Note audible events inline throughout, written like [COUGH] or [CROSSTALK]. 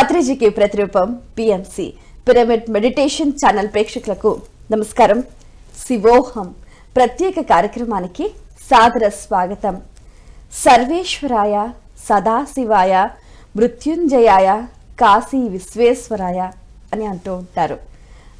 పత్రిజీకి ప్రతిరూపం PMC pyramid meditation channel ప్రేక్షకులకు నమస్కారం. శివోహం ప్రత్యేక కార్యక్రమానికి సాదర స్వాగతం. సర్వేశ్వరాయ సదాశివాయ మృత్యుంజయాయ కాశీ విశ్వేశ్వరాయ అని అంటూ ఉంటారు.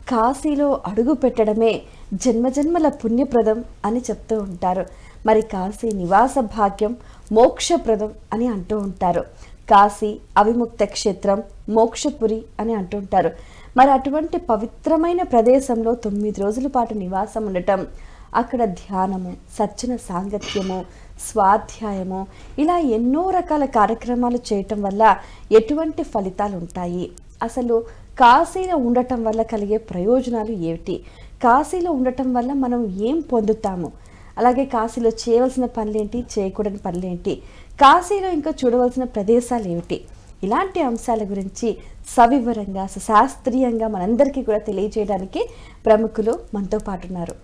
కాశీలో అడుగు పెట్టడమే జన్మజన్మల పుణ్యప్రదం అని చెప్తూ ఉంటారు. మరి కాశీ నివాస భాగ్యం మోక్షప్రదం అని అంటూ ఉంటారు. కాశీ అవిముక్త క్షేత్రం మోక్షపురి అని అంటుంటారు. మరి అటువంటి పవిత్రమైన ప్రదేశంలో తొమ్మిది రోజుల పాటు నివాసం ఉండటం అక్కడ ధ్యానము సజ్జన సాంగత్యము స్వాధ్యాయము ఇలా ఎన్నో రకాల కార్యక్రమాలు చేయటం వల్ల ఎటువంటి ఫలితాలు ఉంటాయి? అసలు కాశీలో ఉండటం వల్ల కలిగే ప్రయోజనాలు ఏమిటి? కాశీలో ఉండటం వల్ల మనం ఏం పొందుతాము? అలాగే కాశీలో చేయవలసిన పనులేంటి? చేయకూడని పనులేంటి? కాశీలో ఇంకా చూడవలసిన ప్రదేశాలు ఏమిటి? ఇలాంటి అంశాల గురించి సవివరంగా శాస్త్రీయంగా మనందరికీ కూడా తెలియజేయడానికి ప్రముఖులు మనతో పాటు ఉన్నారు.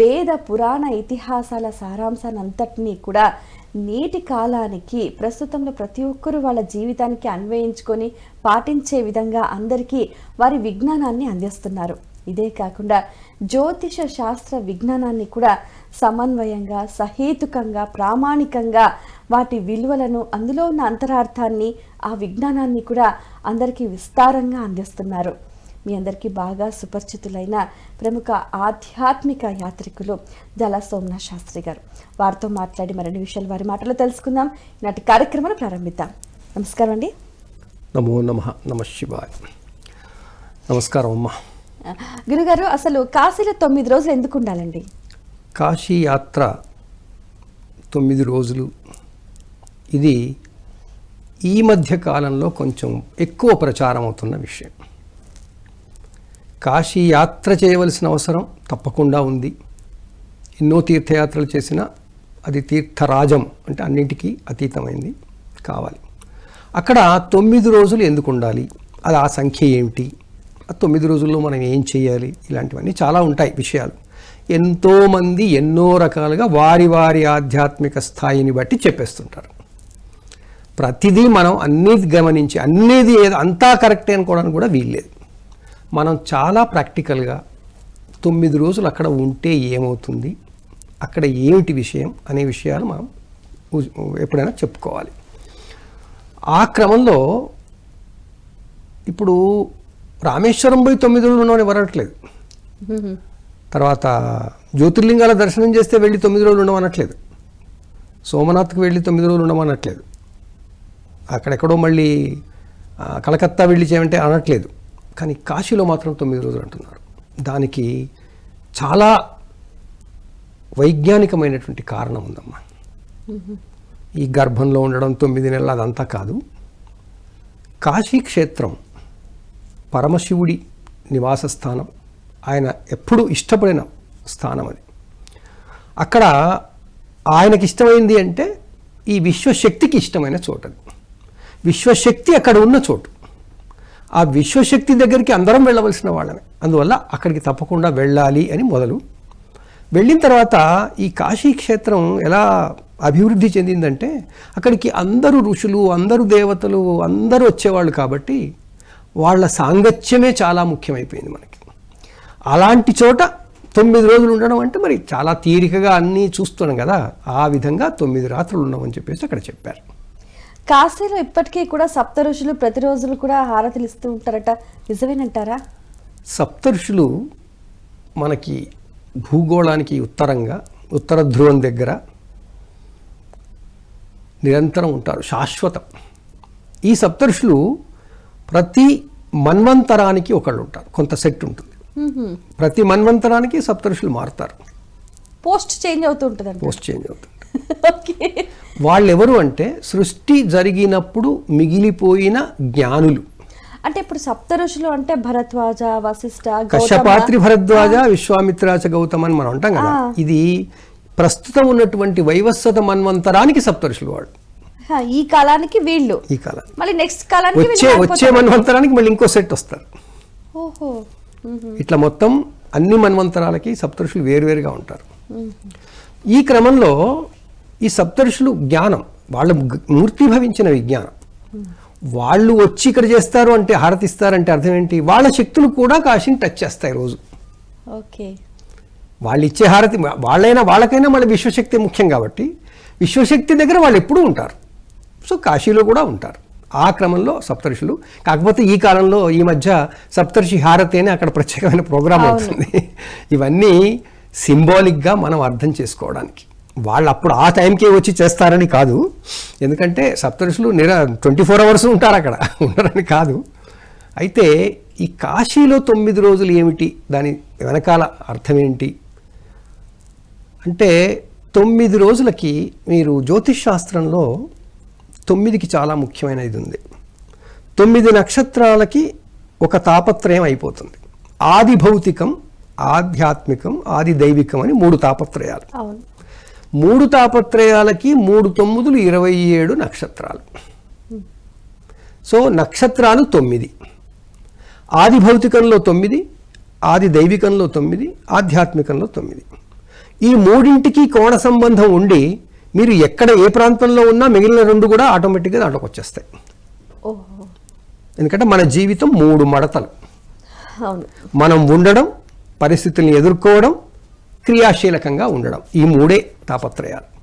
వేద పురాణ ఇతిహాసాల సారాంశాన్ని అంతటినీ కూడా నేటి కాలానికి ప్రస్తుతంలో ప్రతి ఒక్కరూ వాళ్ళ జీవితానికి అన్వయించుకొని పాటించే విధంగా అందరికీ వారి విజ్ఞానాన్ని అందిస్తున్నారు. ఇదే కాకుండా జ్యోతిష శాస్త్ర విజ్ఞానాన్ని కూడా సమన్వయంగా సహేతుకంగా ప్రామాణికంగా వాటి విలువలను అందులో ఉన్న అంతరార్థాన్ని ఆ విజ్ఞానాన్ని కూడా అందరికీ విస్తారంగా అందిస్తున్నారు. మీ అందరికీ బాగా సుపరిచితులైన ప్రముఖ ఆధ్యాత్మిక యాత్రికులు జల సోమనాథ్ శాస్త్రి గారు. వారితో మాట్లాడి మరిన్ని విషయాలు వారి మాటలో తెలుసుకుందాం. ఈనాటి కార్యక్రమాన్ని ప్రారంభిద్దాం. నమస్కారం అండి. నమో నమ నమ శివాయ. నమస్కారం అమ్మ. గురుగారు అసలు కాశీలో తొమ్మిది రోజులు ఎందుకు ఉండాలండి కాశీ యాత్ర తొమ్మిది రోజులు. ఇది ఈ మధ్య కాలంలో కొంచెం ఎక్కువ ప్రచారం అవుతున్న విషయం. కాశీ యాత్ర చేయవలసిన అవసరం తప్పకుండా ఉంది. ఎన్నో తీర్థయాత్రలు చేసినా అది తీర్థరాజం అంటే అన్నింటికీ అతీతమైంది కావాలి. అక్కడ తొమ్మిది రోజులు ఎందుకు ఉండాలి అది ఆ సంఖ్య ఏమిటి? తొమ్మిది రోజుల్లో మనం ఏం చేయాలి? ఇలాంటివన్నీ చాలా ఉంటాయి విషయాలు. ఎంతోమంది ఎన్నో రకాలుగా వారి వారి ఆధ్యాత్మిక స్థాయిని బట్టి చెప్పేస్తుంటారు. ప్రతిదీ మనం అన్నీ గమనించి అన్నీది ఏదో అంతా కరెక్టే అనుకోవడానికి కూడా వీల్లేదు. మనం చాలా ప్రాక్టికల్గా తొమ్మిది రోజులు అక్కడ ఉంటే ఏమవుతుంది? అక్కడ ఏమిటి విషయం? అనే విషయాలు మనం ఎప్పుడైనా చెప్పుకోవాలి. ఆ క్రమంలో ఇప్పుడు రామేశ్వరం పోయి తొమ్మిది రోజులు ఉన్నామని ఎవరట్లేదు తర్వాత జ్యోతిర్లింగాల దర్శనం చేస్తే వెళ్ళి తొమ్మిది రోజులు ఉండమనట్లేదు సోమనాథ్కి వెళ్ళి తొమ్మిది రోజులు ఉండమనట్లేదు అక్కడెక్కడో మళ్ళీ కలకత్తా వెళ్ళి చేయమంటే అనట్లేదు. కానీ కాశీలో మాత్రం తొమ్మిది రోజులు అంటున్నారు. దానికి చాలా వైజ్ఞానికమైనటువంటి కారణం ఉందమ్మా. ఈ గర్భంలో ఉండడం తొమ్మిది నెలలు అదంతా కాదు. కాశీ క్షేత్రం పరమశివుడి నివాస స్థానం ఆయన ఎప్పుడూ ఇష్టపడిన స్థానం అది. అక్కడ ఆయనకి ఇష్టమైంది అంటే ఈ విశ్వశక్తికి ఇష్టమైన చోట అది విశ్వశక్తి అక్కడ ఉన్న చోటు. ఆ విశ్వశక్తి దగ్గరికి అందరం వెళ్ళవలసిన వాళ్ళమే. అందువల్ల అక్కడికి తప్పకుండా వెళ్ళాలి అని మొదలు. వెళ్ళిన తర్వాత ఈ కాశీ క్షేత్రం ఎలా అభివృద్ధి చెందిందంటే అక్కడికి అందరూ ఋషులు అందరూ దేవతలు అందరూ వచ్చేవాళ్ళు కాబట్టి వాళ్ళ సాంగత్యమే చాలా ముఖ్యమైపోయింది మనకి. అలాంటి చోట తొమ్మిది రోజులు ఉండడం అంటే మరి చాలా తీరికగా అన్నీ చూస్తున్నాం కదా ఆ విధంగా తొమ్మిది రాత్రులు ఉన్నామని చెప్పేసి అక్కడ చెప్పారు. కాశీలో ఇప్పటికీ కూడా సప్త ఋషులు ప్రతిరోజులు కూడా హారతులు ఇస్తూ ఉంటారట. నిజమేనంటారా? సప్త ఋషులు మనకి భూగోళానికి ఉత్తరంగా ఉత్తర ధ్రువం దగ్గర నిరంతరం ఉంటారు శాశ్వతం. ఈ సప్త ఋషులు ప్రతి మన్వంతరానికి ఒకళ్ళు ఉంటారు కొంత సెట్ ఉంటుంది. ప్రతి మన్వంతరానికి సప్త ఋషులు మారుతారు. పోస్ట్ చేంజ్ అవుతూ ఉంటుందంట పోస్ట్ చేంజ్ అవుతుంది. [LAUGHS] వాళ్ళు ఎవరు అంటే సృష్టి జరిగినప్పుడు మిగిలిపోయిన జ్ఞానులు. అంటే ఇప్పుడు సప్త ఋషులు అంటే భరద్వాజ వశిష్ఠ గౌతమ. కశ్యపాత్రి భరద్వాజ విశ్వామిత్రాచ గౌతమ్ అని మనం అంటాం కదా. ఇది ప్రస్తుతం ఉన్నటువంటి వైవస్వత మన్వంతరానికి సప్తరుషులు హా, ఈ కాలానికి వీళ్ళు. ఈ కాలం మళ్ళీ నెక్స్ట్ కాలానికి వచ్చే వచ్చే. మన్వంతరానికి మళ్ళీ ఇంకో సెట్ వస్తారు. ఓహో. ఇట్లా మొత్తం అన్ని మన్వంతరాలకి సప్తరుషులు వేరువేరుగా ఉంటారు. ఈ క్రమంలో ఈ సప్తరుషులు జ్ఞానం వాళ్ళ మూర్తిభవించిన విజ్ఞానం వాళ్ళు వచ్చి ఇక్కడ చేస్తారు అంటే హారతి ఇస్తారంటే అర్థం ఏంటి? వాళ్ళ శక్తులు కూడా కాశీని టచ్ చేస్తాయి రోజు. ఓకే. వాళ్ళు ఇచ్చే హారతి వాళ్ళైనా వాళ్ళకైనా మళ్ళీ విశ్వశక్తి ముఖ్యం కాబట్టి విశ్వశక్తి దగ్గర వాళ్ళు ఎప్పుడూ ఉంటారు. సో కాశీలో కూడా ఉంటారు. ఆ క్రమంలో సప్తర్షులు. కాకపోతే ఈ కాలంలో ఈ మధ్య సప్తర్షి హారతి అని అక్కడ ప్రత్యేకమైన ప్రోగ్రామ్ అవును. అవుతుంది ఇవన్నీ సింబాలిక్గా మనం అర్థం చేసుకోవడానికి. వాళ్ళు అప్పుడు ఆ టైంకే వచ్చి చేస్తారని కాదు. ఎందుకంటే సప్తఋషులు నిర ట్వంటీ ఫోర్ అవర్స్ ఉంటారు అక్కడ. ఉండరని కాదు. అయితే ఈ కాశీలో తొమ్మిది రోజులు ఏమిటి? దాని వెనకాల అర్థం ఏంటి? అంటే తొమ్మిది రోజులకి మీరు జ్యోతిష్ శాస్త్రంలో తొమ్మిదికి చాలా ముఖ్యమైన ఇది ఉంది. తొమ్మిది నక్షత్రాలకి ఒక తాపత్రయం అయిపోతుంది. ఆది భౌతికం ఆధ్యాత్మికం ఆది దైవికం అని మూడు తాపత్రయాలు. మూడు తాపత్రయాలకి మూడు తొమ్మిదిలు ఇరవై ఏడు నక్షత్రాలు. సో నక్షత్రాలు తొమ్మిది. ఆది భౌతికంలో తొమ్మిది ఆది దైవికంలో తొమ్మిది ఆధ్యాత్మికంలో తొమ్మిది. ఈ మూడింటికి కోణ సంబంధం ఉండి మీరు ఎక్కడ ఏ ప్రాంతంలో ఉన్నా మిగిలిన రెండు కూడా ఆటోమేటిక్గా దాంట్లోకి వచ్చేస్తాయి. ఎందుకంటే మన జీవితం మూడు మడతలు. మనం ఉండడం పరిస్థితుల్ని ఎదుర్కోవడం క్రియాశీలకంగా ఉండడం. ఈ మూడే తాపత్రయాలు.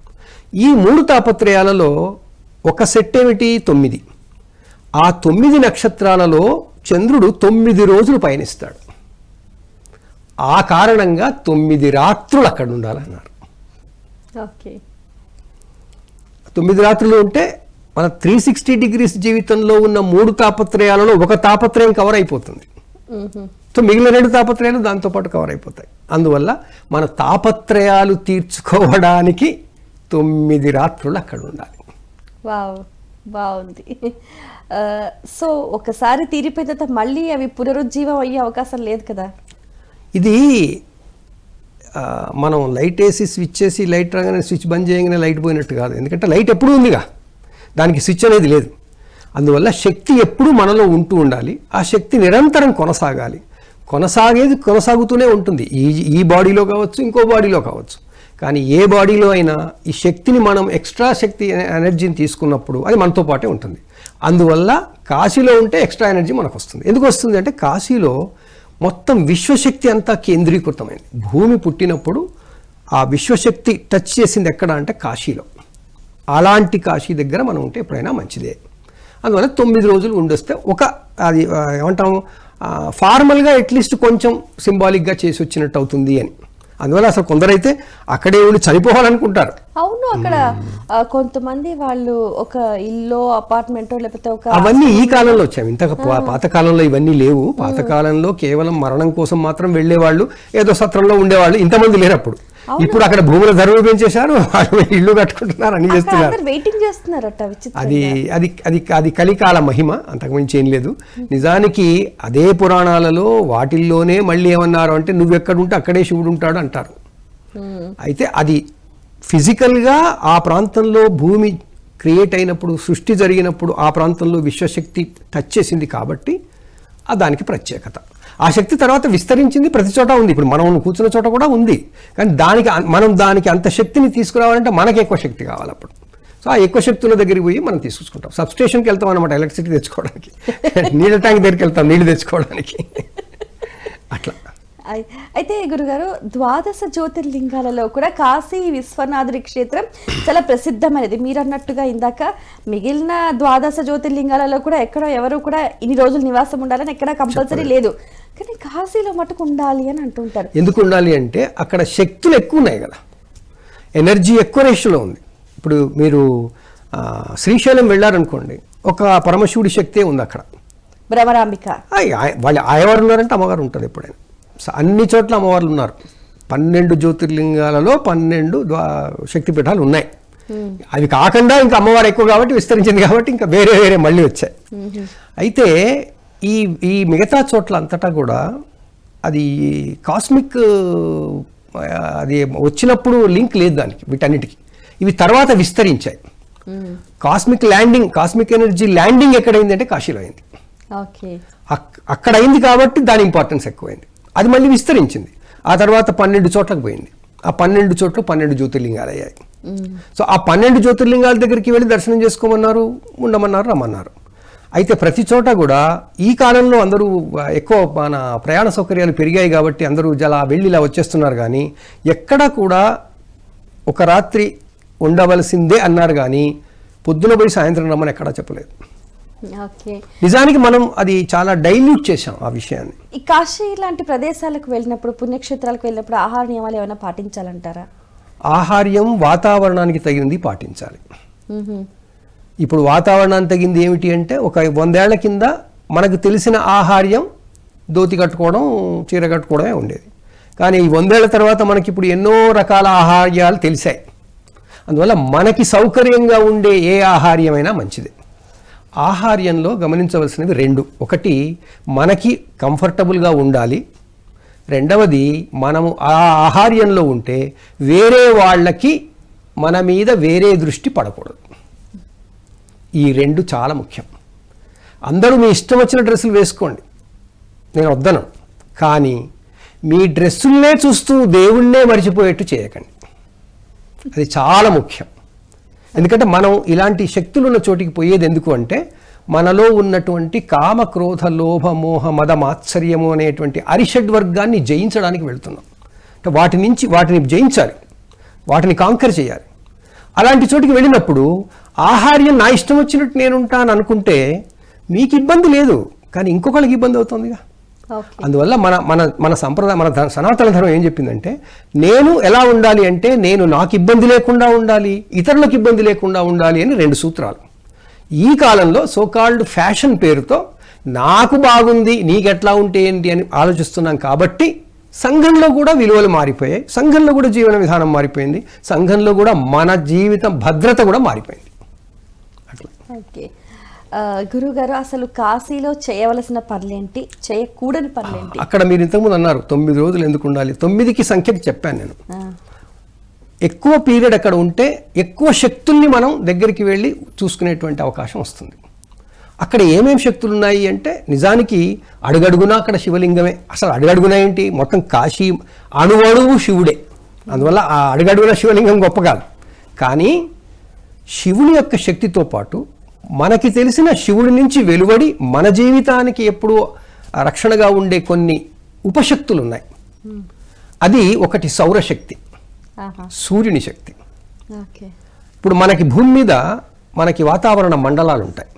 ఈ మూడు తాపత్రయాలలో ఒక సెట్ ఏమిటి? తొమ్మిది. ఆ తొమ్మిది నక్షత్రాలలో చంద్రుడు తొమ్మిది రోజులు పయనిస్తాడు. ఆ కారణంగా తొమ్మిది రాత్రులు అక్కడ ఉండాలన్నారు. ఓకే. తొమ్మిది రాత్రులు ఉంటే మన త్రీ సిక్స్టీ డిగ్రీస్ జీవితంలో ఉన్న మూడు తాపత్రయాలలో ఒక తాపత్రయం కవర్ అయిపోతుంది. సో మిగిలిన రెండు తాపత్రయాలు దాంతోపాటు కవర్ అయిపోతాయి. అందువల్ల మన తాపత్రయాలు తీర్చుకోవడానికి తొమ్మిది రాత్రులు అక్కడ ఉండాలి. వావ్ బాగుంది. సో ఒకసారి తీరిపోయిన తర్వాత మళ్ళీ అవి పునరుజ్జీవం అయ్యే అవకాశం లేదు కదా? ఇది మనం లైట్ వేసి స్విచ్ వేసి లైట్ రాగానే స్విచ్ బంద్ చేయగానే లైట్ పోయినట్టు కాదు. ఎందుకంటే లైట్ ఎప్పుడూ ఉందిగా. దానికి స్విచ్ అనేది లేదు. అందువల్ల శక్తి ఎప్పుడూ మనలో ఉంటూ ఉండాలి. ఆ శక్తి నిరంతరం కొనసాగాలి. కొనసాగేది కొనసాగుతూనే ఉంటుంది. ఈ ఈ బాడీలో కావచ్చు ఇంకో బాడీలో కావచ్చు. కానీ ఏ బాడీలో అయినా ఈ శక్తిని మనం ఎక్స్ట్రా శక్తి ఎనర్జీని తీసుకున్నప్పుడు అది మనతో పాటే ఉంటుంది. అందువల్ల కాశీలో ఉంటే ఎక్స్ట్రా ఎనర్జీ మనకు వస్తుంది ఎందుకు వస్తుంది అంటే కాశీలో మొత్తం విశ్వశక్తి అంతా కేంద్రీకృతమైంది. భూమి పుట్టినప్పుడు ఆ విశ్వశక్తి టచ్ చేసింది ఎక్కడ అంటే కాశీలో. అలాంటి కాశీ దగ్గర మనం ఉంటే ఎప్పుడైనా మంచిదే. అందువల్ల తొమ్మిది రోజులు ఉండొస్తే ఒక అది ఏమంటాము ఫార్మల్గా అట్లీస్ట్ కొంచెం సింబాలిక్గా చేసి వచ్చినట్టు అవుతుంది అని. అందువల్ల అసలు కొందరైతే అక్కడే ఉండి చనిపోవాలనుకుంటారు. అవును అక్కడ కొంతమంది వాళ్ళు ఒక ఇల్లు అపార్ట్మెంట్ లేకపోతే ఒక అవన్నీ ఈ కాలంలో వచ్చాయి. ఇంత పాత కాలంలో ఇవన్నీ లేవు. పాత కాలంలో కేవలం మరణం కోసం మాత్రం వెళ్ళేవాళ్ళు ఏదో సత్రంలో ఉండేవాళ్ళు ఇంతమంది లేరు అప్పుడు ఇప్పుడు అక్కడ భూముల ధరలు పెంచేశారు వాళ్ళు ఇల్లు కట్టుకుంటున్నారు అక్కడ చేస్తున్నారు. వెయిటింగ్ చేస్తున్నారట అది అది అది అది కలికాల మహిమ అంతకుమించి ఏం లేదు. నిజానికి అదే పురాణాలలో వాటిల్లోనే మళ్ళీ ఏమన్నారు అంటే నువ్వు ఎక్కడుంటే అక్కడే శివుడు ఉంటాడు అంటారు. అయితే అది ఫిజికల్గా ఆ ప్రాంతంలో భూమి క్రియేట్ అయినప్పుడు సృష్టి జరిగినప్పుడు ఆ ప్రాంతంలో విశ్వశక్తి టచ్ చేసింది కాబట్టి దానికి ప్రత్యేకత. ఆ శక్తి తర్వాత విస్తరించింది ప్రతి చోట ఉంది. ఇప్పుడు మనం కూర్చున్న చోట కూడా ఉంది. కానీ దానికి మనం దానికి అంత శక్తిని తీసుకురావాలంటే మనకి ఎక్కువ శక్తి కావాలి అప్పుడు. సో ఆ ఎక్కువ శక్తి ఉన్న దగ్గరికి పోయి మనం తీసుకుంటాం సబ్ స్టేషన్కి వెళ్తాం అనమాట ఎలక్ట్రిసిటీ తెచ్చుకోవడానికి. [LAUGHS] నీళ్ళ ట్యాంక్ దగ్గరికి వెళ్తాం నీళ్ళు తెచ్చుకోవడానికి. [LAUGHS] అట్లా. అయి- అయితే గురుగారు ద్వాదశ జ్యోతిర్లింగాలలో కూడా కాశీ విశ్వనాథుడి క్షేత్రం చాలా ప్రసిద్ధమైనది. మీరు అన్నట్టుగా ఇందాక మిగిలిన ద్వాదశ జ్యోతిర్లింగాలలో కూడా ఎక్కడో ఎవరు కూడా ఇన్ని రోజులు నివాసం ఉండాలని ఎక్కడ కంపల్సరీ లేదు. కానీ కాశీలో మటుకు ఉండాలి అని అంటుంటారు. ఎందుకు ఉండాలి అంటే అక్కడ శక్తులు ఎక్కువ ఉన్నాయి కదా. ఎనర్జీ ఎక్కువ రేషియోలో ఉంది. ఇప్పుడు మీరు శ్రీశైలం వెళ్ళారనుకోండి ఒక పరమశివుడి శక్తే ఉంది అక్కడ. భ్రమరాంబిక. వాళ్ళు ఆయవారు ఉన్నారంటే అమ్మగారు ఉంటుంది ఎప్పుడైనా అన్ని చోట్ల అమ్మవార్లు ఉన్నారు. పన్నెండు జ్యోతిర్లింగాలలో పన్నెండు ద్వా శక్తిపీఠాలు ఉన్నాయి. అవి కాకుండా ఇంకా అమ్మవారు ఎక్కువ కాబట్టి విస్తరించింది కాబట్టి ఇంకా వేరే వేరే మళ్ళీ వచ్చాయి. అయితే ఈ ఈ మిగతా చోట్ల అంతటా కూడా అది కాస్మిక్ అది వచ్చినప్పుడు లింక్ లేదు దానికి వీటన్నిటికీ. ఇవి తర్వాత విస్తరించాయి. Cosmic landing cosmic energy landing ఎక్కడైంది అంటే కాశీలో అయింది. అక్కడ అయింది కాబట్టి దాని ఇంపార్టెన్స్ ఎక్కువైంది. అది మళ్ళీ విస్తరించింది. ఆ తర్వాత పన్నెండు చోట్లకు పోయింది. ఆ పన్నెండు చోట్ల పన్నెండు జ్యోతిర్లింగాలు అయ్యాయి. సో ఆ పన్నెండు జ్యోతిర్లింగాల దగ్గరికి వెళ్ళి దర్శనం చేసుకోమన్నారు ఉండమన్నారు రమ్మన్నారు. అయితే ప్రతి చోట కూడా ఈ కాలంలో అందరూ ఎక్కువ మన ప్రయాణ సౌకర్యాలు పెరిగాయి కాబట్టి అందరూ జలా వెళ్ళి ఇలా వచ్చేస్తున్నారు కానీ ఎక్కడా కూడా ఒక రాత్రి ఉండవలసిందే అన్నారు కానీ పొద్దున పోయి సాయంత్రం రమ్మని ఎక్కడా చెప్పలేదు. నిజానికి మనం అది చాలా డైల్యూట్ చేశాం ఆ విషయాన్ని. ఈ కాశీ లాంటి ప్రదేశాలకు వెళ్ళినప్పుడు పుణ్యక్షేత్రాలకు వెళ్ళినప్పుడు ఆహార నియమాలు ఏమైనా పాటించాలంటారా? ఆహార్యం వాతావరణానికి తగినది పాటించాలి. ఇప్పుడు వాతావరణం తగింది ఏమిటి అంటే ఒక వందేళ్ళ కింద మనకు తెలిసిన ఆహార్యం దోతి కట్టుకోవడం చీర కట్టుకోవడమే ఉండేది. కానీ ఈ వందేళ్ళ తర్వాత మనకి ఇప్పుడు ఎన్నో రకాల ఆహార్యాలు తెలిసాయి. అందువల్ల మనకి సౌకర్యంగా ఉండే ఏ ఆహార్యమైనా మంచిదే. ఆహార్యంలో గమనించవలసినవి రెండు. ఒకటి మనకి కంఫర్టబుల్గా ఉండాలి. రెండవది మనము ఆ ఆహార్యంలో ఉంటే వేరే వాళ్ళకి మన మీద వేరే దృష్టి పడకూడదు. ఈ రెండు చాలా ముఖ్యం. అందరూ మీ ఇష్టం వచ్చిన డ్రెస్సులు వేసుకోండి. నేను వద్దను. కానీ మీ డ్రెస్సుల్నే చూస్తూ దేవుణ్ణే మర్చిపోయేట్టు చేయకండి. అది చాలా ముఖ్యం. ఎందుకంటే మనం ఇలాంటి శక్తులు ఉన్న చోటికి పోయేది ఎందుకు అంటే మనలో ఉన్నటువంటి కామ క్రోధ లోభ మోహ మద మాత్సర్యము అనేటువంటి అరిషడ్ వర్గాన్ని జయించడానికి వెళ్తున్నాం. అంటే వాటి నుంచి వాటిని జయించాలి. వాటిని కాంకర్ చేయాలి. అలాంటి చోటికి వెళ్ళినప్పుడు ఆహార్యం నా ఇష్టం వచ్చినట్టు నేను ఉంటాను అనుకుంటే మీకు ఇబ్బంది లేదు కానీ ఇంకొకరికి ఇబ్బంది అవుతుందిగా. అందువల్ల మన మన మన సంప్రదాయం మన సనాతన ధర్మం ఏం చెప్పిందంటే నేను ఎలా ఉండాలి అంటే నేను నాకు ఇబ్బంది లేకుండా ఉండాలి ఇతరులకు ఇబ్బంది లేకుండా ఉండాలి అని రెండు సూత్రాలు. ఈ కాలంలో సోకాల్డ్ ఫ్యాషన్ పేరుతో నాకు బాగుంది నీకెట్లా ఉంటే ఏంటి అని ఆలోచిస్తున్నాం కాబట్టి సంఘంలో కూడా విలువలు మారిపోయాయి. సంఘంలో కూడా జీవన విధానం మారిపోయింది. సంఘంలో కూడా మన జీవితం భద్రత కూడా మారిపోయింది. ఓకే. గురుగారు అసలు కాశీలో చేయవలసిన పనులేంటి? చేయకూడని పనులేంటి? అక్కడ మీరు ఇంతకుముందు అన్నారు తొమ్మిది రోజులు ఎందుకు ఉండాలి? తొమ్మిదికి సంఖ్యకి చెప్పాను నేను. ఎక్కువ పీరియడ్ అక్కడ ఉంటే ఎక్కువ శక్తుల్ని మనం దగ్గరికి వెళ్ళి చూసుకునేటువంటి అవకాశం వస్తుంది. అక్కడ ఏమేం శక్తులు ఉన్నాయి అంటే నిజానికి అడుగడుగునా అక్కడ శివలింగమే. అసలు అడుగడుగునా ఏంటి? మొత్తం కాశీ అణువణువు శివుడే. అందువల్ల ఆ అడుగడుగున శివలింగం గొప్ప కాదు. కానీ శివుని యొక్క శక్తితో పాటు మనకి తెలిసిన శివుడి నుంచి వెలువడి మన జీవితానికి ఎప్పుడూ రక్షణగా ఉండే కొన్ని ఉపశక్తులు ఉన్నాయి అది ఒకటి సౌరశక్తి. సూర్యుని శక్తి. ఇప్పుడు మనకి భూమి మీద మనకి వాతావరణ మండలాలు ఉంటాయి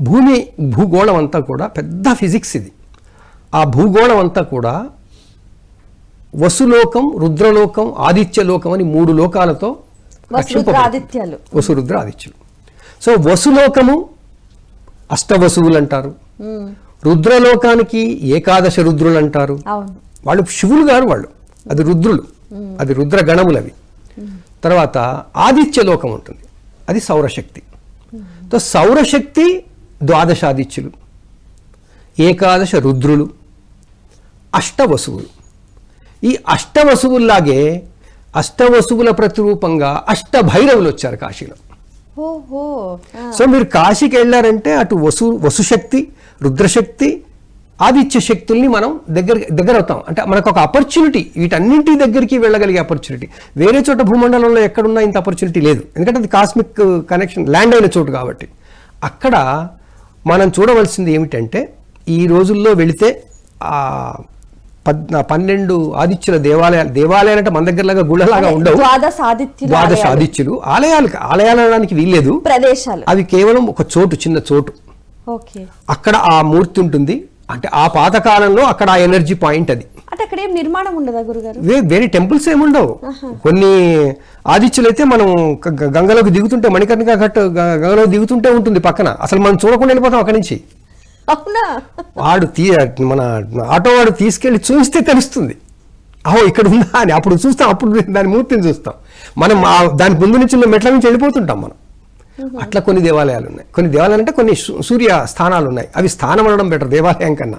భూమి భూగోళం అంతా కూడా పెద్ద ఫిజిక్స్ ఇది. ఆ భూగోళం అంతా కూడా వసులోకం రుద్రలోకం ఆదిత్యలోకం అని మూడు లోకాలతో వసురుద్ర ఆదిత్యులు. సో వసులోకము అష్టవసువులు అంటారు రుద్రలోకానికి ఏకాదశ రుద్రులు అంటారు వాళ్ళు శివులు గారు వాళ్ళు. అది రుద్రులు. అది రుద్ర అవి తర్వాత ఆదిత్య లోకం ఉంటుంది. అది సౌరశక్తి. తో సౌరశక్తి ద్వాదశ ఆదిత్యులు ఏకాదశ రుద్రులు. అష్టవసువులు. ఈ అష్టవసువుల్లాగే అష్టవసువుల ప్రతిరూపంగా అష్టభైరవులు వచ్చారు కాశీలో. సో మీరు కాశీకి వెళ్ళారంటే అటు వసు వసుశక్తి రుద్రశక్తి ఆదిత్య శక్తుల్ని మనం దగ్గర దగ్గర అవుతాం అంటే మనకు ఒక ఆపర్చునిటీ వీటన్నింటి దగ్గరికి వెళ్ళగలిగే ఆపర్చునిటీ వేరే చోట భూమండలంలో ఎక్కడున్నా ఇంత ఆపర్చునిటీ లేదు. ఎందుకంటే అది కాస్మిక్ కనెక్షన్ ల్యాండ్ అయిన చోటు కాబట్టి. అక్కడ మనం చూడవలసింది ఏమిటంటే ఈ రోజుల్లో వెళితే ఆ పద్ పన్నెండు ఆదిత్యుల దేవాలయాలు దేవాలయాలు అంటే మన దగ్గరలాగా గుళ్ళలాగా ఉండవు. ద్వాదశ ఆదిత్యులు. ఆలయాలు. ఆలయాలు అనడానికి వీల్లేదు. ప్రదేశాలు. అవి కేవలం ఒక చోటు చిన్న చోటు. అక్కడ ఆ మూర్తి ఉంటుంది. అంటే ఆ పాతకాలంలో అక్కడ ఆ ఎనర్జీ పాయింట్ అది. అంటే అక్కడ ఏం నిర్మాణం ఉండదా గురుగారు? వేరే టెంపుల్స్ ఏముండవు కొన్ని ఆదిత్యులు అయితే మనం గంగలోకి దిగుతుంటే మణికర్ణిక ఘట్ గంగలోకి దిగుతుంటే ఉంటుంది పక్కన. అసలు మనం చూడకుండా వెళ్ళిపోతాం అక్కడి నుంచి. అవునా? వాడు తీ మన ఆటో వాడు తీసుకెళ్ళి చూస్తే తెలుస్తుంది. అహో ఇక్కడ ఉందా అని. అప్పుడు చూస్తాం అప్పుడు దాని మూర్తిని చూస్తాం. మనం దాని ముందు నుంచి ఉన్న మెట్ల నుంచి వెళ్ళిపోతుంటాం మనం. అట్లా కొన్ని దేవాలయాలు ఉన్నాయి. కొన్ని దేవాలయాలు అంటే కొన్ని సూర్య స్థానాలు ఉన్నాయి. అవి స్థానం అనడం బెటర్ దేవాలయం కన్నా.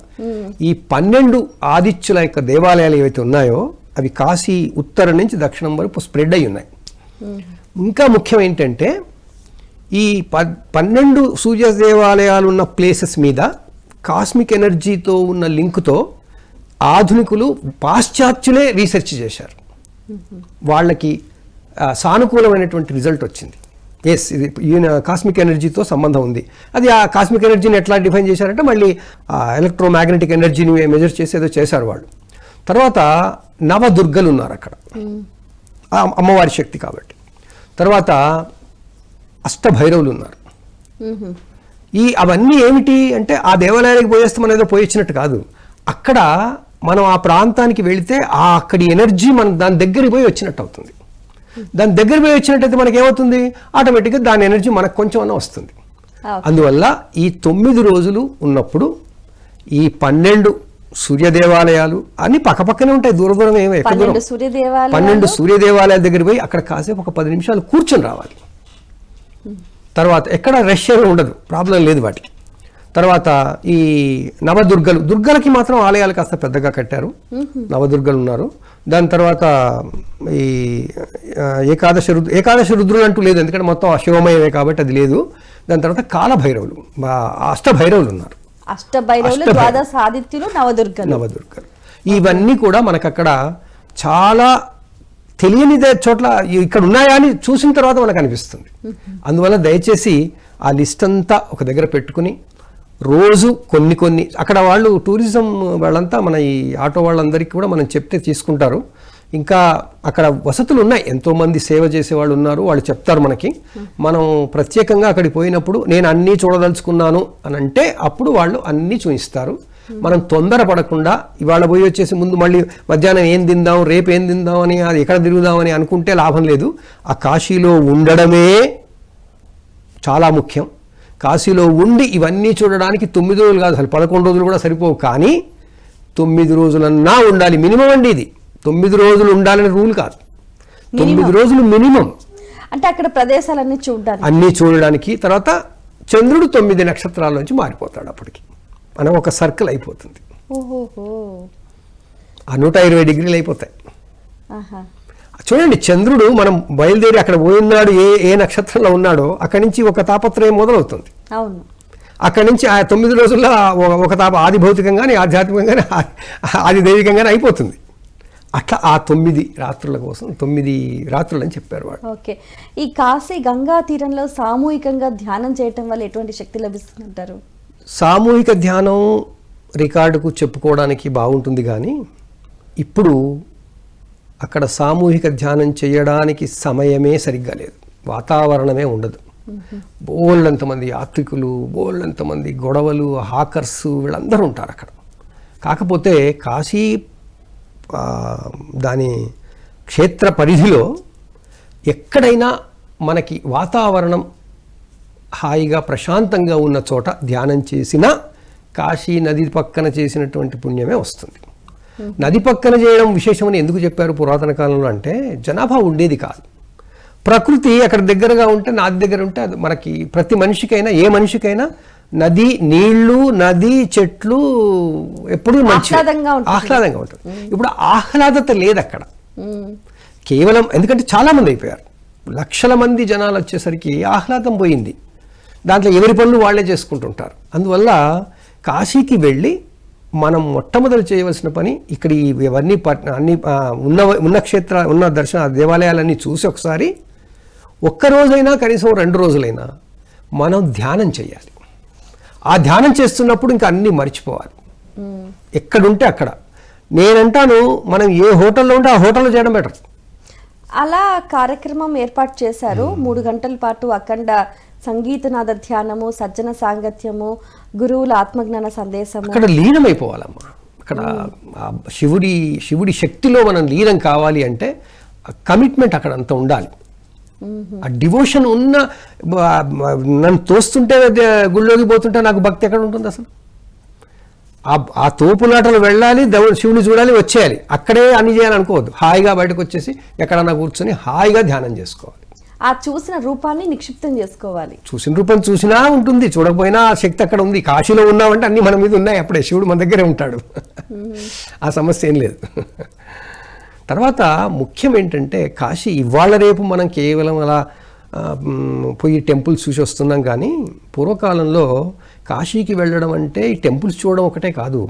ఈ పన్నెండు ఆదిత్యుల యొక్క దేవాలయాలు ఏవైతే ఉన్నాయో అవి కాశీ ఉత్తరం నుంచి దక్షిణం వరకు స్ప్రెడ్ అయి ఉన్నాయి. ఇంకా ముఖ్యం ఏంటంటే ఈ ప పన్నెండు సూర్య దేవాలయాలు ఉన్న ప్లేసెస్ మీద కాస్మిక్ ఎనర్జీతో ఉన్న లింకుతో ఆధునికులు పాశ్చాత్యులే రీసెర్చ్ చేశారు. వాళ్ళకి సానుకూలమైనటువంటి రిజల్ట్ వచ్చింది. ఎస్ ఇది ఈయన కాస్మిక్ ఎనర్జీతో సంబంధం ఉంది. అది ఆ కాస్మిక్ ఎనర్జీని ఎట్లా డిఫైన్ చేశారంటే మళ్ళీ ఎలక్ట్రోమాగ్నెటిక్ ఎనర్జీని మెజర్ చేసి ఏదో చేశారు వాళ్ళు. తర్వాత నవదుర్గలు ఉన్నారు అక్కడ. అమ్మవారి శక్తి కాబట్టి. తర్వాత అష్టభైరవులు ఉన్నారు. ఈ అవన్నీ ఏమిటి అంటే ఆ దేవాలయానికి పోయేస్తే మనం ఏదో పోయొచ్చినట్టు కాదు. అక్కడ మనం ఆ ప్రాంతానికి వెళితే ఆ అక్కడి ఎనర్జీ మనం దాని దగ్గరికి పోయి వచ్చినట్టు అవుతుంది. దాని దగ్గర పోయి వచ్చినట్టయితే మనకి ఏమవుతుంది ఆటోమేటిక్గా దాని ఎనర్జీ మనకు కొంచెం అన్న వస్తుంది. అందువల్ల ఈ తొమ్మిది రోజులు ఉన్నప్పుడు ఈ పన్నెండు సూర్య దేవాలయాలు అన్ని పక్కపక్కనే ఉంటాయి దూర దూరం ఏమి పన్నెండు సూర్య దేవాలయాలు పన్నెండు సూర్య దేవాలయాల దగ్గర పోయి అక్కడ కాసేపు ఒక పది నిమిషాలు కూర్చొని రావాలి. తర్వాత ఎక్కడ రష్ ఏమీ ఉండదు. ప్రాబ్లం లేదు వాటికి తర్వాత ఈ నవదుర్గలు దుర్గలకి మాత్రం ఆలయాలు కాస్త పెద్దగా కట్టారు. నవదుర్గలు ఉన్నారు. దాని తర్వాత ఈ ఏకాదశ రుద్ర ఏకాదశ రుద్రులు అంటూ లేదు. ఎందుకంటే మొత్తం శివమయమే కాబట్టి అది లేదు. దాని తర్వాత కాలభైరవులు అష్టభైరవులు ఉన్నారు. అష్టభైరవులు నవదుర్గలు. నవదుర్గలు. ఇవన్నీ కూడా మనకు అక్కడ చాలా తెలియనిదే చోట్ల ఇక్కడ ఉన్నాయా అని చూసిన తర్వాత మనకు అనిపిస్తుంది. అందువల్ల దయచేసి ఆ లిస్ట్ అంతా ఒక దగ్గర పెట్టుకుని రోజు కొన్ని కొన్ని అక్కడ వాళ్ళు టూరిజం వాళ్ళంతా మన ఈ ఆటో వాళ్ళందరికీ కూడా మనం చెప్తే తీసుకుంటారు. ఇంకా అక్కడ వసతులు ఉన్నాయి. ఎంతోమంది సేవ చేసే వాళ్ళు ఉన్నారు. వాళ్ళు చెప్తారు మనకి. మనం ప్రత్యేకంగా అక్కడికి పోయినప్పుడు నేను అన్నీ చూడదలుచుకున్నాను అని అంటే అప్పుడు వాళ్ళు అన్నీ చూపిస్తారు. మనం తొందర పడకుండా ఇవాళ పోయి వచ్చేసి ముందు మళ్ళీ మధ్యాహ్నం ఏం తిందాం రేపు ఏం తిందాం అని అది ఎక్కడ తిరుగుదామని అనుకుంటే లాభం లేదు. ఆ కాశీలో ఉండడమే చాలా ముఖ్యం. కాశీలో ఉండి ఇవన్నీ చూడడానికి తొమ్మిది రోజులు కాదు అసలు పదకొండు రోజులు కూడా సరిపోవు. కానీ తొమ్మిది రోజులన్నా ఉండాలి. మినిమం అండి ఇది. తొమ్మిది రోజులు ఉండాలని రూల్ కాదు. తొమ్మిది రోజులు మినిమం. అంటే అక్కడ ప్రదేశాలన్నీ చూడడానికి. అన్నీ చూడడానికి. తర్వాత చంద్రుడు తొమ్మిది నక్షత్రాల నుంచి మారిపోతాడు అప్పటికి. మనం ఒక సర్కిల్ అయిపోతుంది. ఆ నూట ఇరవై డిగ్రీలు అయిపోతాయి. చూడండి చంద్రుడు మనం బయలుదేరి అక్కడ పోయినాడు ఏ ఏ నక్షత్రంలో ఉన్నాడో అక్కడి నుంచి ఒక తాపత్రయం మొదలవుతుంది. అవును. అక్కడి నుంచి ఆ తొమ్మిది రోజుల్లో ఒక- తాప ఆది భౌతికంగానే ఆధ్యాత్మికంగానే ఆది దైవికంగానే అయిపోతుంది. అట్లా ఆ తొమ్మిది రాత్రుల కోసం తొమ్మిది రాత్రులు అని చెప్పారు వాడు. ఓకే. ఈ కాశీ గంగా తీరంలో సామూహికంగా ధ్యానం చేయటం వల్ల ఎటువంటి శక్తి లభిస్తుందంటారు? సామూహిక ధ్యానం రికార్డుకు చెప్పుకోవడానికి బాగుంటుంది కానీ ఇప్పుడు అక్కడ సామూహిక ధ్యానం చేయడానికి సమయమే సరిగ్గా లేదు. వాతావరణమే ఉండదు. బోళ్ళంతమంది యాత్రికులు బోళ్ళంతమంది గొడవలు హాకర్స్ వీళ్ళందరూ ఉంటారు అక్కడ. కాకపోతే కాశీ దాని క్షేత్ర పరిధిలో ఎక్కడైనా మనకి వాతావరణం హాయిగా ప్రశాంతంగా ఉన్న చోట ధ్యానం చేసినా కాశీ నది పక్కన చేసినటువంటి పుణ్యమే వస్తుంది. నది పక్కన చేయడం విశేషమని ఎందుకు చెప్పారు పురాతన కాలంలో అంటే జనాభా ఉండేది కాదు. ప్రకృతి అక్కడ దగ్గరగా ఉంటే నది దగ్గర ఉంటే అది మనకి ప్రతి మనిషికైనా ఏ మనిషికైనా నది నీళ్ళు నది చెట్లు ఎప్పుడూ మంచి ఆహ్లాదంగా ఉంటుంది. ఇప్పుడు ఆహ్లాదత లేదు అక్కడ. కేవలం ఎందుకంటే చాలా మంది అయిపోయారు. లక్షల మంది జనాలు వచ్చేసరికి ఆహ్లాదం పోయింది. దాంట్లో ఎవరి పనులు వాళ్ళే చేసుకుంటుంటారు. అందువల్ల కాశీకి వెళ్ళి మనం మొట్టమొదటి చేయవలసిన పని ఇక్కడ ఈ ఇవన్నీ పట్- అన్ని ఉన్న ఉన్న క్షేత్ర ఉన్న దర్శన దేవాలయాలన్నీ చూసి ఒకసారి ఒక్క రోజైనా కనీసం రెండు రోజులైనా మనం ధ్యానం చేయాలి. ఆ ధ్యానం చేస్తున్నప్పుడు ఇంకా అన్నీ మర్చిపోవాలి. ఎక్కడుంటే అక్కడ. నేనంటాను మనం ఏ హోటల్లో ఉంటే ఆ హోటల్లో చేయడం బెటర్. అలా కార్యక్రమం ఏర్పాటు చేశారు. మూడు గంటల పాటు అఖండ సంగీతనాద ధ్యానము సజ్జన సాంగత్యము గురువుల ఆత్మజ్ఞాన సందేశము. అక్కడ లీనమైపోవాలమ్మా. అక్కడ శివుడి శివుడి శక్తిలో మనం లీనం కావాలి అంటే కమిట్మెంట్ అక్కడ అంత ఉండాలి. ఆ డివోషన్ ఉన్న నన్ను తోస్తుంటే గుళ్ళోకి పోతుంటే నాకు భక్తి ఎక్కడ ఉంటుంది అసలు? ఆ ఆ తోపులాటలు వెళ్ళాలి దేవుడు శివుని చూడాలి వచ్చేయాలి. అక్కడే అన్ని చేయాలనుకోవద్దు. హాయిగా బయటకు వచ్చేసి ఎక్కడన్నా కూర్చొని హాయిగా ధ్యానం చేసుకోవాలి. ఆ చూసిన రూపాన్ని నిక్షిప్తం చేసుకోవాలి. చూసిన రూపం చూసినా ఉంటుంది చూడకపోయినా ఆ శక్తి అక్కడ ఉంది. కాశీలో ఉన్నామంటే అన్ని మన మీద ఉన్నాయి. అప్పుడే శివుడు మన దగ్గరే ఉంటాడు. ఆ సమస్య ఏం లేదు. తర్వాత ముఖ్యం ఏంటంటే కాశీ ఇవాళ రేపు మనం కేవలం అలా పోయి టెంపుల్స్ చూసి వస్తున్నాం కానీ పూర్వకాలంలో కాశీకి వెళ్ళడం అంటే ఈ టెంపుల్స్ చూడడం ఒకటే కాదు.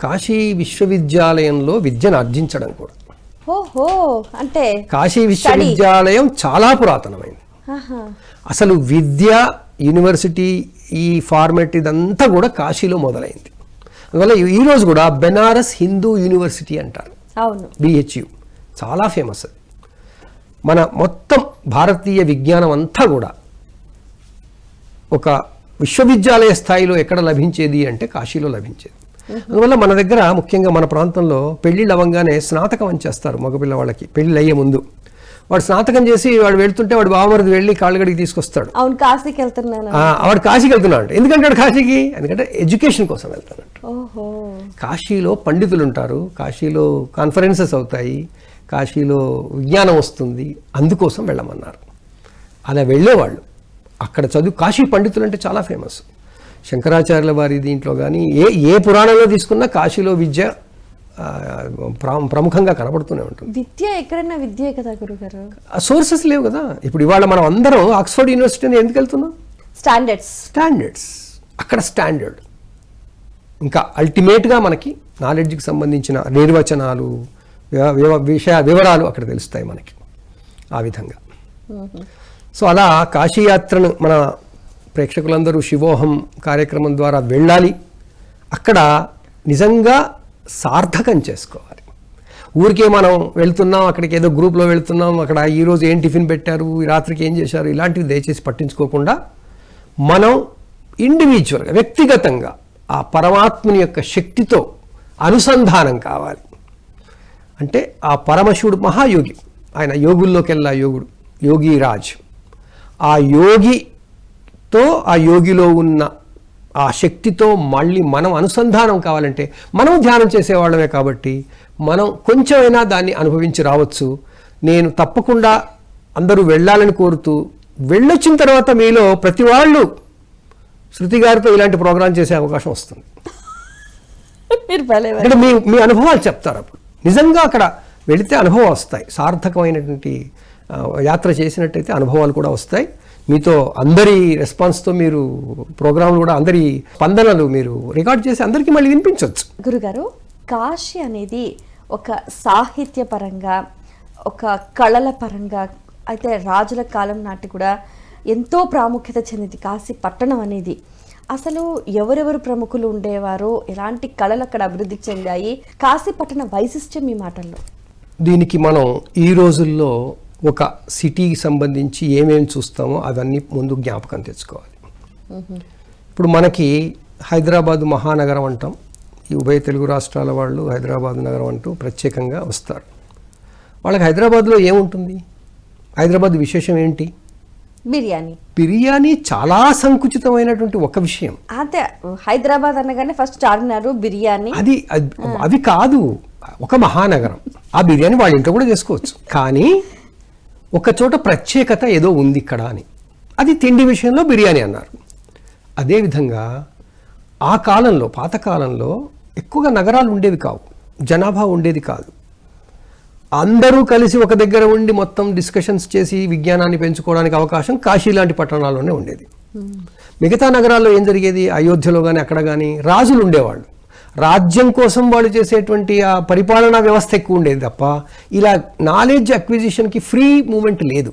కాశీ విశ్వవిద్యాలయంలో విద్యను ఆర్జించడం కూడా. ఓహో అంటే కాశీ విశ్వవిద్యాలయం చాలా పురాతనమైంది. అసలు విద్య యూనివర్సిటీ ఈ ఫార్మెట్ ఇదంతా కూడా కాశీలో మొదలైంది. అందువల్ల ఈ- ఈ రోజు కూడా బెనారస్ హిందూ యూనివర్సిటీ అంటారు. అవును. బిహెచ్యు చాలా ఫేమస్ అది. మన మొత్తం భారతీయ విజ్ఞానం అంతా కూడా ఒక విశ్వవిద్యాలయ స్థాయిలో ఎక్కడ లభించేది అంటే కాశీలో లభించేది. అందువల్ల మన దగ్గర ముఖ్యంగా మన ప్రాంతంలో పెళ్ళిళ్ళు అవ్వగానే స్నాతకం అని చేస్తారు మగపిల్లవాళ్ళకి పెళ్ళి అయ్యే ముందు. వాడు స్నాతకం చేసి వాడు వెళ్తుంటే వాడు బావమరిది వెళ్ళి కాళ్ళగడికి తీసుకొస్తాడు. అవును కాశీకి వెళ్తున్నాను. ఆ, వాడు కాశీకి వెళ్తున్నాడు ఎందుకంటే వాడు కాశీకి? ఎందుకంటే ఎడ్యుకేషన్ కోసం వెళ్తాడు ఓహో. కాశీలో పండితులు ఉంటారు కాశీలో కాన్ఫరెన్సెస్ అవుతాయి. కాశీలో విజ్ఞానం వస్తుంది. అందుకోసం వెళ్ళమన్నారు. అలా వెళ్ళేవాళ్ళు. అక్కడ చదువు కాశీ పండితులు అంటే చాలా ఫేమస్. శంకరాచార్యుల వారి దీంట్లో కానీ ఏ ఏ పురాణంలో తీసుకున్నా కాశీలో విద్య ప్రముఖంగా కనబడుతూనే ఉంటుంది. విద్య ఎక్కడైనా విద్యే కదా గురుగారు? సోర్సెస్ లేవు కదా. ఇప్పుడు ఇవాళ మనం అందరం ఆక్స్ఫర్డ్ యూనివర్సిటీని ఎందుకు వెళ్తున్నాం? స్టాండర్డ్స్. స్టాండర్డ్స్. అక్కడ స్టాండర్డ్. ఇంకా అల్టిమేట్గా మనకి నాలెడ్జ్కి సంబంధించిన నిర్వచనాలు విషయ వివరాలు అక్కడ తెలుస్తాయి మనకి. ఆ విధంగా. సో అలా కాశీయాత్రను మన ప్రేక్షకులందరూ శివోహం కార్యక్రమం ద్వారా వెళ్ళాలి. అక్కడ నిజంగా సార్థకం చేసుకోవాలి. ఊరికే మనం వెళ్తున్నాం అక్కడికి ఏదో గ్రూప్లో వెళ్తున్నాం అక్కడ ఈరోజు ఏం టిఫిన్ పెట్టారు ఈ రాత్రికి ఏం చేశారు ఇలాంటివి దయచేసి పట్టించుకోకుండా మనం ఇండివిజువల్గా వ్యక్తిగతంగా ఆ పరమాత్మని యొక్క శక్తితో అనుసంధానం కావాలి. అంటే ఆ పరమశివుడు మహాయోగి ఆయన యోగుల్లోకెల్లా యోగుడు యోగి రాజ్ ఆ యోగితో ఆ యోగిలో ఉన్న ఆ శక్తితో మళ్ళీ మనం అనుసంధానం కావాలంటే మనం ధ్యానం చేసేవాళ్ళమే కాబట్టి మనం కొంచెమైనా దాన్ని అనుభవించి రావచ్చు. నేను తప్పకుండా అందరూ వెళ్ళాలని కోరుతూ వెళ్ళొచ్చిన తర్వాత మీలో ప్రతి వాళ్ళు శృతి గారితో ఇలాంటి ప్రోగ్రాం చేసే అవకాశం వస్తుంది. అంటే మీ మీ అనుభవాలు చెప్తారు అప్పుడు. నిజంగా అక్కడ వెళితే అనుభవం వస్తాయి. సార్థకమైనటువంటి యాత్ర చేసినట్టయితే అనుభవాలు కూడా వస్తాయి. మీతో అందరి రెస్పాన్స్తో మీరు ప్రోగ్రాంలు కూడా అందరి స్పందనలు మీరు రికార్డ్ చేసి అందరికీ మళ్ళీ వినిపించవచ్చు గురుగారు కాశీ అనేది ఒక సాహిత్య పరంగా ఒక కళల పరంగా అయితే రాజుల కాలం నాటి కూడా ఎంతో ప్రాముఖ్యత చెందింది కాశీ పట్టణం అనేది. అసలు ఎవరెవరు ప్రముఖులు ఉండేవారో? ఎలాంటి కళలు అక్కడ అభివృద్ధి చెందాయి? కాశీ పట్టణ వైశిష్ట్యం మీ మాటల్లో. దీనికి మనం ఈ రోజుల్లో ఒక సిటీకి సంబంధించి ఏమేమి చూస్తామో అవన్నీ ముందు జ్ఞాపకం తెచ్చుకోవాలి. ఇప్పుడు మనకి హైదరాబాద్ మహానగరం అంటాం. ఈ ఉభయ తెలుగు రాష్ట్రాల వాళ్ళు హైదరాబాద్ నగరం అంటూ ప్రత్యేకంగా వస్తారు. వాళ్ళకి హైదరాబాద్లో ఏముంటుంది? హైదరాబాద్ విశేషం ఏంటి? బిర్యానీ. బిర్యానీ చాలా సంకుచితమైనటువంటి ఒక విషయం. అంతే హైదరాబాద్ అనగానే ఫస్ట్ చార్మినార్ బిర్యానీ. అది అది- అవి కాదు ఒక మహానగరం. ఆ బిర్యానీ వాళ్ళ ఇంట్లో కూడా చేసుకోవచ్చు. కానీ ఒక చోట ప్రత్యేకత ఏదో ఉంది ఇక్కడ అని. అది తిండి విషయంలో బిర్యానీ అన్నారు. అదేవిధంగా ఆ కాలంలో పాతకాలంలో ఎక్కువగా నగరాలు ఉండేవి కావు. జనాభా ఉండేది కాదు. అందరూ కలిసి ఒక దగ్గర ఉండి మొత్తం డిస్కషన్స్ చేసి విజ్ఞానాన్ని పెంచుకోవడానికి అవకాశం కాశీ లాంటి పట్టణాల్లోనే ఉండేది. మిగతా నగరాల్లో ఏం జరిగేది? అయోధ్యలో కానీ అక్కడ కానీ రాజులు ఉండేవాళ్ళు. రాజ్యం కోసం వాళ్ళు చేసేటువంటి ఆ పరిపాలనా వ్యవస్థ ఎక్కువ ఉండేది తప్ప ఇలా నాలెడ్జ్ అక్విజిషన్కి ఫ్రీ మూమెంట్ లేదు.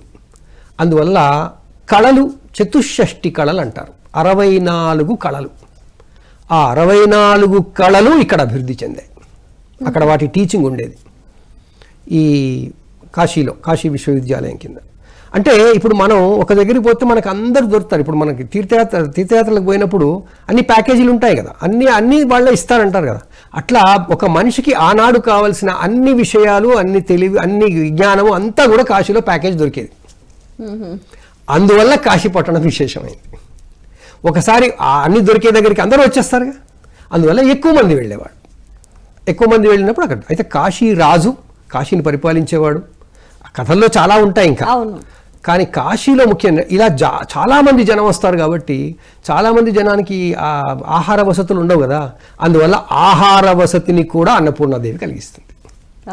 అందువల్ల కళలు చతుషష్టి కళలు అంటారు. అరవై నాలుగు కళలు. ఆ అరవై నాలుగు కళలు ఇక్కడ అభివృద్ధి చెందాయి. అక్కడ వాటి టీచింగ్ ఉండేది. ఈ కాశీలో కాశీ విశ్వవిద్యాలయం కింద. అంటే ఇప్పుడు మనం ఒక దగ్గరికి పోతే మనకు అందరు దొరుకుతారు. ఇప్పుడు మనకి తీర్థయాత్ర తీర్థయాత్రలకు పోయినప్పుడు అన్ని ప్యాకేజీలు ఉంటాయి కదా. అన్ని అన్ని వాళ్ళే ఇస్తారంటారు కదా. అట్లా ఒక మనిషికి ఆనాడు కావాల్సిన అన్ని విషయాలు అన్ని తెలివి అన్ని విజ్ఞానము అంతా కూడా కాశీలో ప్యాకేజ్ దొరికేది. అందువల్ల కాశీ పట్టణం విశేషమైంది. ఒకసారి అన్ని దొరికే దగ్గరికి అందరూ వచ్చేస్తారుగా అందువల్ల ఎక్కువ మంది వెళ్ళేవాడు ఎక్కువ మంది వెళ్ళినప్పుడు అక్కడ అయితే కాశీ రాజు కాశీని పరిపాలించేవాడు. ఆ కథల్లో చాలా ఉంటాయి ఇంకా. అవును. కానీ కాశీలో ముఖ్యంగా ఇలా జా చాలామంది జనం వస్తారు కాబట్టి చాలామంది జనానికి ఆ ఆహార వసతులు ఉండవు కదా. అందువల్ల ఆహార వసతిని కూడా అన్నపూర్ణాదేవి కలిగిస్తుంది.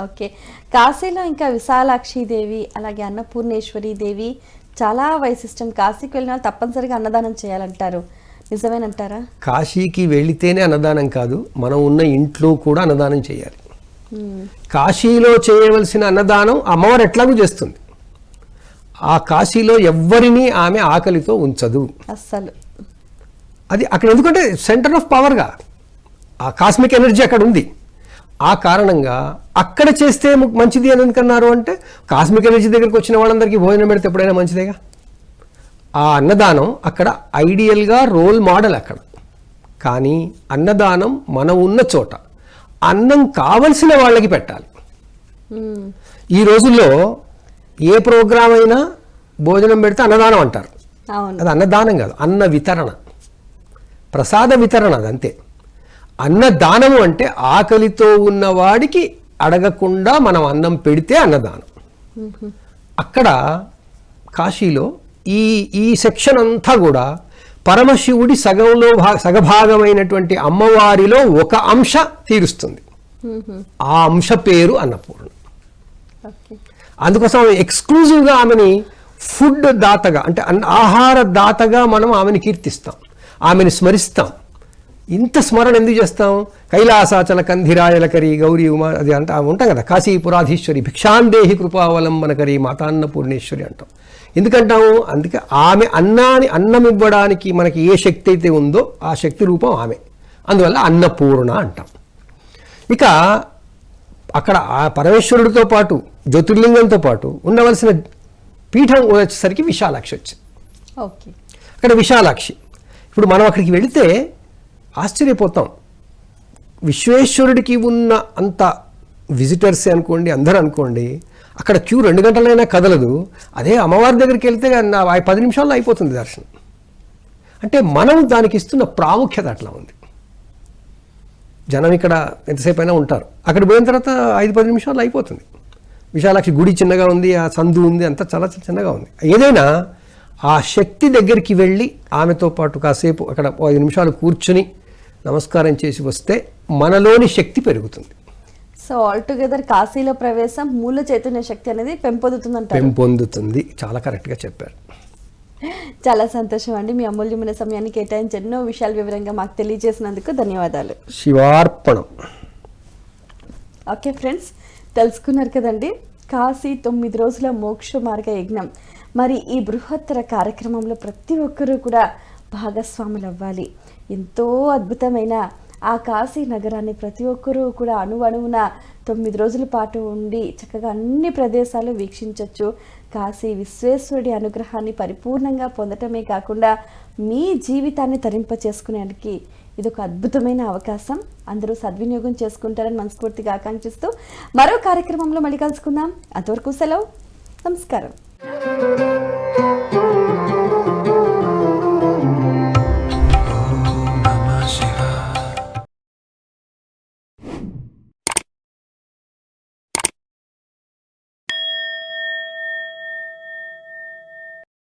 ఓకే. కాశీలో ఇంకా విశాలాక్షి దేవి అలాగే అన్నపూర్ణేశ్వరి దేవి చాలా వైశిష్టం. కాశీకి వెళ్ళిన వాళ్ళు తప్పనిసరిగా అన్నదానం చేయాలంటారు. నిజమేనంటారా? కాశీకి వెళితేనే అన్నదానం కాదు మనం ఉన్న ఇంట్లో కూడా అన్నదానం చేయాలి. కాశీలో చేయవలసిన అన్నదానం అమ్మవారు ఎట్లాగూ చేస్తుంది. ఆ కాశీలో ఎవ్వరినీ ఆమె ఆకలితో ఉంచదు. అస్సలు. అది అక్కడ ఎందుకంటే సెంటర్ ఆఫ్ పవర్గా ఆ కాస్మిక్ ఎనర్జీ అక్కడ ఉంది. ఆ కారణంగా అక్కడ చేస్తే మంచిది అని ఎందుకన్నారు అంటే కాస్మిక్ ఎనర్జీ దగ్గరికి వచ్చిన వాళ్ళందరికీ భోజనం పెడితే ఎప్పుడైనా మంచిదేగా? ఆ అన్నదానం అక్కడ ఐడియల్గా రోల్ మోడల్ అక్కడ. కానీ అన్నదానం మనం ఉన్న చోట. అన్నం కావలసిన వాళ్ళకి పెట్టాలి. ఈ రోజుల్లో ఏ ప్రోగ్రాం అయినా భోజనం పెడితే అన్నదానం అంటారు. అది అన్నదానం కాదు అన్న వితరణ. ప్రసాద వితరణ అది అంతే. అన్నదానము అంటే ఆకలితో ఉన్నవాడికి అడగకుండా మనం అన్నం పెడితే అన్నదానం. అక్కడ కాశీలో ఈ ఈ సెక్షన్ అంతా కూడా పరమశివుడి సగంలో భా సగభాగమైనటువంటి అమ్మవారిలో ఒక అంశ తీరుస్తుంది. ఆ అంశ పేరు అన్నపూర్ణ. అందుకోసం ఆమె ఎక్స్క్లూజివ్గా ఆమెని ఫుడ్ దాతగా అంటే అన్న- ఆహార దాతగా మనం ఆమెని కీర్తిస్తాం ఆమెని స్మరిస్తాం. ఇంత స్మరణ ఎందుకు చేస్తాం? కైలాసాచల కంధిరాయలకరి గౌరీ ఉమా అది అంటే ఆమె ఉంటాం కదా కాశీపురాధీశ్వరి భిక్షాందేహి కృపావలంబనకరి మాతాన్నపూర్ణేశ్వరి అంటాం. ఎందుకంటాము? అందుకే ఆమె అన్నాని అన్నం ఇవ్వడానికి మనకి ఏ శక్తి అయితే ఉందో ఆ శక్తి రూపం ఆమె. అందువల్ల అన్నపూర్ణ అంటాం. ఇక అక్కడ ఆ పరమేశ్వరుడితో పాటు జ్యోతిర్లింగంతో పాటు ఉండవలసిన పీఠం వచ్చేసరికి విశాలాక్షి వచ్చింది. ఓకే. అక్కడ విశాలాక్షి. ఇప్పుడు మనం అక్కడికి వెళితే ఆశ్చర్యపోతాం. విశ్వేశ్వరుడికి ఉన్న అంత విజిటర్స్ అనుకోండి అందరూ అనుకోండి అక్కడ క్యూ రెండు గంటలైనా కదలదు. అదే అమ్మవారి దగ్గరికి వెళ్తే నా ఆ పది నిమిషాల్లో అయిపోతుంది దర్శనం. అంటే మనం దానికి ఇస్తున్న ప్రాముఖ్యత అట్లా ఉంది. జనం ఇక్కడ ఎంతసేపు అయినా ఉంటారు. అక్కడ పోయిన తర్వాత ఐదు పది నిమిషాలు అయిపోతుంది. విశాలాక్షి గుడి చిన్నగా ఉంది ఆ సందు ఉంది అంతా చాలా చిన్నగా ఉంది. ఏదైనా ఆ శక్తి దగ్గరికి వెళ్ళి ఆమెతో పాటు కాసేపు అక్కడ ఐదు నిమిషాలు కూర్చుని నమస్కారం చేసి వస్తే మనలోని శక్తి పెరుగుతుంది. సో ఆల్ టుగెదర్ కాశీలో ప్రవేశం మూల చైతన్య శక్తి అనేది పెంపొందుతుందంటారు. పెంపొందుతుంది. చాలా కరెక్ట్గా చెప్పారు. చాలా సంతోషం అండి మీ అమూల్యమైన సమయాన్ని కేటాయించి ఎన్నో విషయాలు వివరంగా మాకు తెలియజేసినందుకు ధన్యవాదాలు. శివార్పణం. ఓకే ఫ్రెండ్స్ తెలుసుకున్నారు కదండి? కాశీ తొమ్మిది రోజుల మోక్ష మార్గ యజ్ఞం మరి ఈ బృహత్తర కార్యక్రమంలో ప్రతి ఒక్కరూ కూడా భాగస్వాములు అవ్వాలి ఎంతో అద్భుతమైన ఆ కాశీ నగరాన్ని ప్రతి ఒక్కరూ కూడా అణువణువున తొమ్మిది రోజుల పాటు ఉండి చక్కగా అన్ని ప్రదేశాలు వీక్షించవచ్చు కాశీ విశ్వేశ్వరుడి అనుగ్రహాన్ని పరిపూర్ణంగా పొందటమే కాకుండా మీ జీవితాన్ని తరింప చేసుకునేందుకు ఇది ఒక అద్భుతమైన అవకాశం. అందరూ సద్వినియోగం చేసుకుంటారని మనస్ఫూర్తిగా ఆకాంక్షిస్తూ మరో కార్యక్రమంలో మళ్ళీ కలుసుకుందాం. అంతవరకు సెలవు. నమస్కారం.